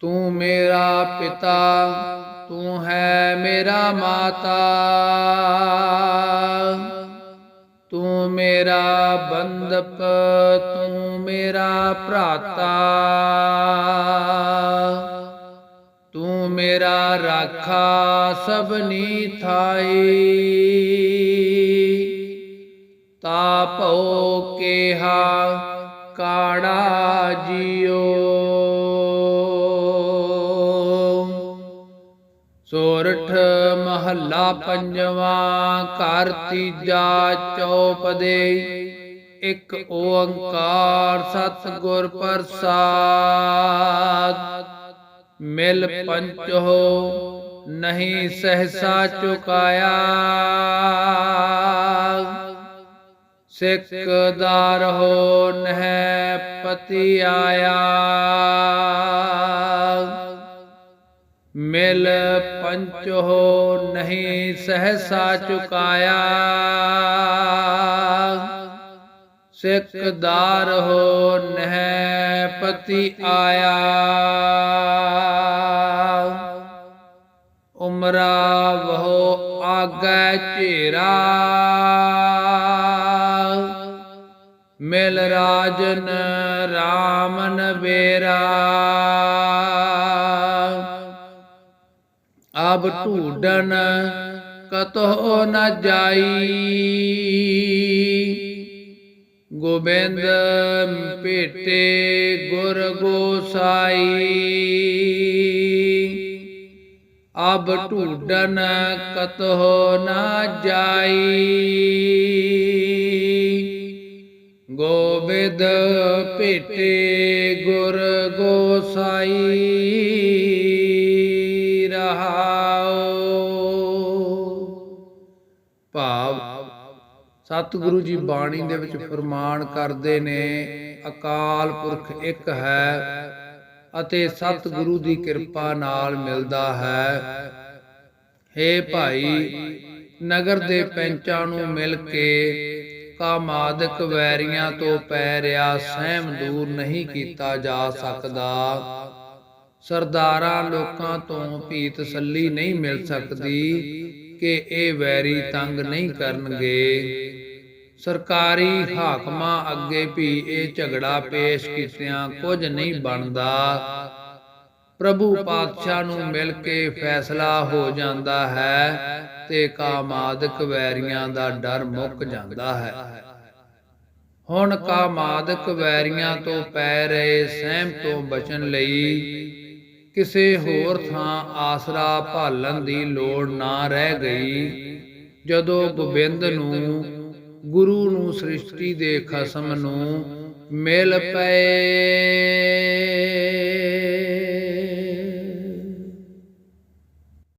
ਤੂੰ ਮੇਰਾ ਪਿਤਾ, ਤੂੰ ਹੈ ਮੇਰਾ ਮਾਤਾ। ਤੂੰ ਮੇਰਾ ਬੰਦਪ ਤੂੰ ਮੇਰਾ ਭਰਾਤਾ। ਤੂੰ ਮੇਰਾ ਰਾਖਾ ਸਭਨੀ ਥਾਈ ਤਾ ਭਉ ਕੇਹਾ, ਕਾੜਾ ਜੀ ਸੋਰਠ ਮਹੱਲਾ ਪੰਜਵਾਂ, ਘਰ ਤੀਜਾ ਚੌਪਦੇ ਇੱਕ ਓੰਕਾਰ ਸਤਿਗੁਰ ਪ੍ਰਸਾਦ। ਮਿਲ ਪੰਚੋ ਨਹੀਂ ਸਹਸਾ ਚੁਕਾਇਆ। ਸਿੱਖ ਦਾਰ ਹੋ, ਨਹਿ ਪਤੀ ਆਇਆ। ਮਿਲ ਪੰਚੋ ਨਹੀਂ ਸਹਸਾ ਚੁਕਾਇਆ ਸਿੱਖ ਦਾਰ ਹੋ ਨਹਿ ਪਤੀ ਆਇਆ ਉਮਰਾ ਵਹੋ ਆਗੈ ਝੇਰਾ ਮਿਲ ਰਾਜਨ ਰਾਮਨ ਬੇਰਾ ਆਬ ਢੂਡਨ ਕਤੋ ਨ ਜਾਈ। ਗੋਬਿੰਦ ਭੇਟੇ ਗੁਰ ਗੋਸਾਈ। ਅਬ ਢੂਡਨ ਕਤੋ ਨ ਜਾਈ। ਗੋਬਿੰਦ ਭੇਟੇ ਗੁਰ ਗੋਸਾਈ। ਭਾਵ ਸਤਿਗੁਰੂ ਜੀ ਬਾਣੀ ਦੇ ਵਿੱਚ ਫਰਮਾਨ ਕਰਦੇ ਨੇ, ਅਕਾਲ ਪੁਰਖ ਇੱਕ ਹੈ ਅਤੇ ਸਤਿਗੁਰੂ ਦੀ ਕਿਰਪਾ ਨਾਲ ਮਿਲਦਾ ਹੈ। ਹੇ ਭਾਈ, ਨਗਰ ਦੇ ਪੈਂਚਾਂ ਨੂੰ ਮਿਲ ਕੇ ਕਾਮਾਦਿਕ ਵੈਰੀਆਂ ਤੋਂ ਪੈ ਰਿਆ ਸਹਿਮ ਦੂਰ ਨਹੀਂ ਕੀਤਾ ਜਾ ਸਕਦਾ। ਸਰਦਾਰਾਂ ਲੋਕਾਂ ਤੋਂ ਵੀ ਤਸੱਲੀ ਨਹੀਂ ਮਿਲ ਸਕਦੀ। ਕਿ ਇਹ ਵੈਰੀ ਤੰਗ ਨਹੀਂ ਕਰਨਗੇ। ਸਰਕਾਰੀ ਹਾਕਮਾਂ ਅੱਗੇ ਵੀ ਇਹ ਝਗੜਾ ਪੇਸ਼ ਕੀਤਿਆਂ ਕੁਝ ਨਹੀਂ ਬਣਦਾ। ਪ੍ਰਭੂ ਪਾਤਸ਼ਾਹ ਨੂੰ ਮਿਲ ਕੇ ਫੈਸਲਾ ਹੋ ਜਾਂਦਾ ਹੈ ਤੇ ਕਾਮਾਦਿਕ ਵੈਰੀਆਂ ਦਾ ਡਰ ਮੁੱਕ ਜਾਂਦਾ ਹੈ। ਹੁਣ ਕਾਮਾਦਿਕ ਵੈਰੀਆਂ ਤੋਂ ਪੈ ਰਹੇ ਸਹਿਮ ਤੋਂ ਬਚਣ ਲਈ ਕਿਸੇ ਹੋਰ ਥਾਂ ਆਸਰਾ ਭਾਲਣ ਦੀ ਲੋੜ ਨਾ ਰਹਿ ਗਈ। ਜਦੋਂ ਗੋਬਿੰਦ ਨੂੰ ਗੁਰੂ ਨੂੰ ਸ੍ਰਿਸ਼ਟੀ ਦੇ ਖਸਮ ਨੂੰ ਮਿਲ ਪਏ।